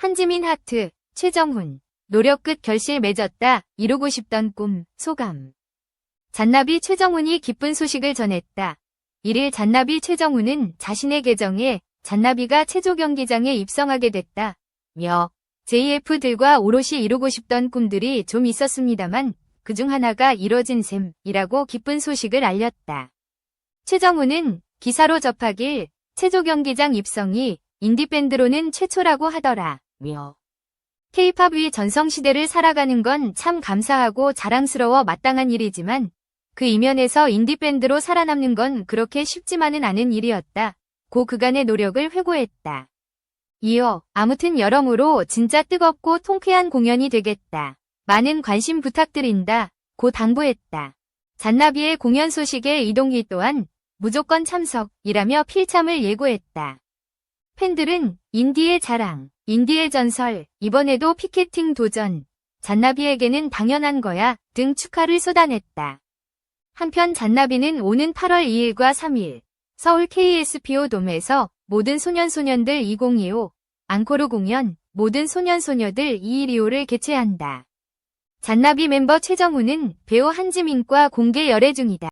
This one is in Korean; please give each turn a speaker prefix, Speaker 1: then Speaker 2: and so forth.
Speaker 1: 한지민 하트, 최정훈. 노력 끝 결실 맺었다. 이루고 싶던 꿈, 소감. 잔나비 최정훈이 기쁜 소식을 전했다. 1일 잔나비 최정훈은 자신의 계정에 잔나비가 체조 경기장에 입성하게 됐다. 며 JF들과 오롯이 이루고 싶던 꿈들이 좀 있었습니다만 그중 하나가 이뤄진 셈이라고 기쁜 소식을 알렸다. 최정훈은 기사로 접하길 체조 경기장 입성이 인디밴드로는 최초라고 하더라. 며 K-팝 의 전성시대를 살아가는 건 참 감사하고 자랑스러워 마땅한 일이지만 그 이면에서 인디밴드로 살아남는 건 그렇게 쉽지만은 않은 일이었다. 고 그간의 노력을 회고했다. 이어 아무튼 여러모로 진짜 뜨겁고 통쾌한 공연이 되겠다. 많은 관심 부탁드린다. 고 당부했다. 잔나비의 공연 소식에 이동희 또한 무조건 참석이라며 필참을 예고했다. 팬들은 인디의 자랑, 인디의 전설, 이번에도 피켓팅 도전, 잔나비에게는 당연한 거야 등 축하를 쏟아냈다. 한편 잔나비는 오는 8월 2일과 3일 서울 KSPO 돔에서 모든 소년소년들 2025 앙코르 공연 모든 소년소녀들 2125를 개최한다. 잔나비 멤버 최정우는 배우 한지민과 공개 열애 중이다.